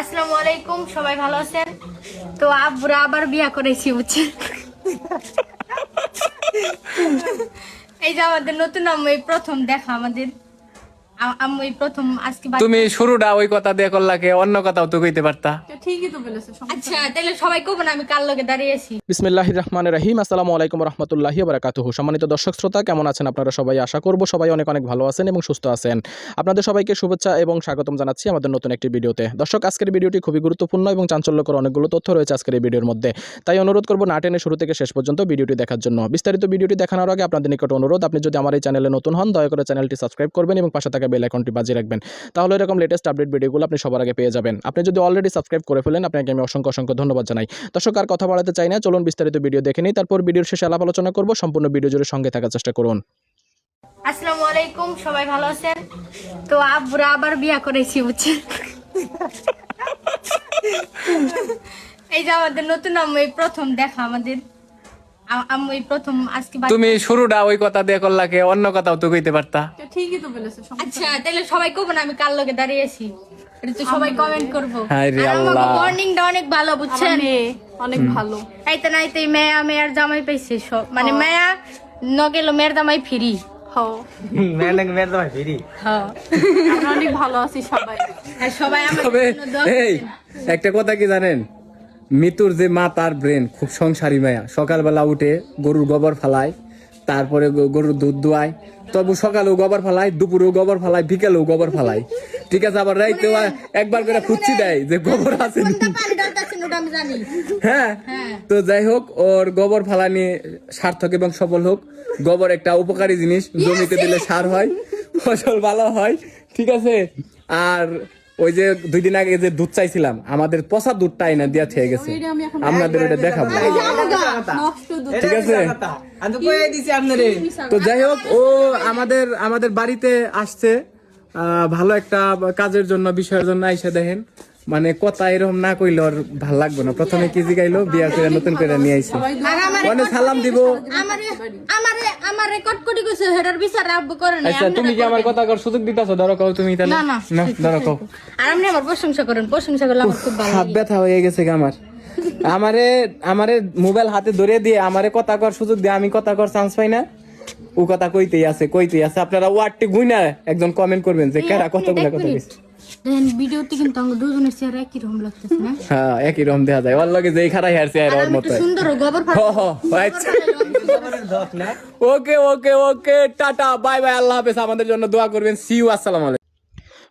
আসসালামু আলাইকুম, সবাই ভালো আছেন? তো আব্বুরা আবার বিয়া করেছি বুঝছেন? এই যে আমাদের নতুন আম্মু প্রথম দেখা আমাদের। আ- প্রথম আজকে তুমি শুরুটা ওই কথা দিয়ে করলাকে অন্য কথাও তো কইতে পারতা। ঠিকই তো বলেছে আচ্ছা তাহলে সবাই কব না আমি কার লগে দাঁড়িয়েছি বিসমিল্লাহ রহমান রহিম আসসালামু আলাইকুম রহমতুল্লাহি বারাকাতুহ সম্মানিত দর্শক শ্রোতা কেমন আছেন আপনারা সবাই? আশা করব সবাই অনেক অনেক ভালো আছেন এবং সুস্থ আছেন। আপনাদের সবাইকে শুভেচ্ছা এবং স্বাগতম জানাচ্ছি আমাদের নতুন একটি ভিডিওতে। দর্শক আজকের ভিডিওটি খুবই গুরুত্বপূর্ণ এবং চাঞ্চল্যকর অনেকগুলো তথ্য রয়েছে আজকের এই ভিডিওর মধ্যে। তাই অনুরোধ করব না টেনে শুরু থেকে শেষ পর্যন্ত ভিডিওটি দেখার জন্য। বিস্তারিত ভিডিওটি দেখানোর আগে আপনাদের নিকট অনুরোধ আপনি যদি আমার এই চ্যানেলে নতুন হন দয়া করে চ্যানেলটি সাবস্ক্রাইব করবেন এবং পাশে থাকা বেল আইকনটি বাজিয়ে রাখবেন। তাহলে এরকম লেটেস্ট আপডেট ভিডিওগুলো আপনি সবার আগে পেয়ে যাবেন। আপনি যদি অলরেডি সাবস্ক্রাইব করে ফেলেন, আপনাকে আমি অসংখ্য অসংখ্য ধন্যবাদ জানাই। দর্শক, আর কথা বাড়াতে চাই না, চলুন বিস্তারিত ভিডিও দেখে নিই। তারপর ভিডিওর শেষে আলাপ আলোচনা করব। সম্পূর্ণ ভিডিও জুড়ে সঙ্গে থাকার চেষ্টা করুন। আসসালামু আলাইকুম, সবাই ভালো আছেন? তো আব্বুরা আবার বিয়া করেছি, বুঝছেন? এই যে আমাদের নতুন আম্মু, এই প্রথম দেখা আমাদের। আ- আম্মু এই প্রথম আজকে তুমি শুরুটা ওই কথা দিয়ে করলাকে অন্য কথাও তো কইতে পারতা। ঠিকই তো বলেছে আচ্ছা তাহলে সবাই কব না আমি কার লগে দাঁড়িয়েছি এটা তো সবাই কমেন্ট করব। হায় আল্লাহ। মর্নিংটা অনেক ভালো বুঝছেন? অনেক ভালো। মেয়া মেয়ার জামাই পাইছে সব। মানে মেয়া মেয়ের জামাই ফ্রি। হ্যাঁ। একটা কথা কি জানেন? মিতুর যে মা তার ব্রেন খুব সংসারী মায়া। সকালবেলা উঠে গরুর গোবর ফালায় তারপরে গরুর দুধ দোয়ায়। তবু সকালেও গোবর ফালায় দুপুরেও গোবর ফালায় বিকেলেও গোবর ফালায়। ঠিক আছে আবার রাইতেও একবার করে ফুচ্ছি দেয় যে গোবর আছে হ্যাঁ হ্যাঁ। তো যাই হোক ওর গোবর ফালানি সার্থক এবং সফল হোক। গোবর একটা উপকারী জিনিস জমিতে দিলে সার হয় ফসল ভালো হয় ঠিক আছে। আর ওই যে দুই দিন আগে যে দুধ চাইছিলাম আমাদের পচা দুধটা আইনা দিয়া খেয়ে গেছে। আপনাদের ওটা দেখাবো। ঠিক আছে? তো যাই হোক ও আমাদের আমাদের বাড়িতে আসছে। আহ, ভালো একটা কাজের জন্য বিষয়ের জন্য আইসা দেখেন। মানে কথা এরকম না কইলে ওর ভালো লাগবে না। প্রথমে কি জিগাইলো? বিয়া করে নতুন করে নিয়ে আইছে। মানে সালাম দিব। আমারে আমারে আমারে কটকটি কইছে হেডার বিচার আব্বু করে না আচ্ছা তুমি কি আমার কথা কর সুযোগ দিতাছো? ধরো কও তুমি তাহলে। না, না। ধরো কও। আর আপনি আমার প্রশংসা করেন প্রশংসা করলে আমার খুব ভালো হাত ব্যথা হয়ে গেছে গো আমার। আমারে আমারে মোবাইল হাতে ধরে দিয়ে আমারে কথা কর সুযোগ দিয়ে আমি কথা কর চান্স পাই না। ও কথা কইতেই আছে কইতেই আছে। আপনারা ওয়ার্ডটি গুইনা একজন কমেন্ট করবেন যে কেরা কতগুলা কথা কইছে। দেখেন ভিডিওতে কিন্তু আমাকে দুজনের চেহারা একই রকম লাগতেছে না? হ্যাঁ একই রকম দেখা যায়। ওর লগে যেই খারাই হারছে আর আর ওর মতো সুন্দর গোবর হ হ আচ্ছা দশ না। Okay okay okay tata bye bye আল্লাহ হাফেজ। আমাদের জন্য দোয়া করবেন। সি আসসালাম আসসালামু আলাইকুম।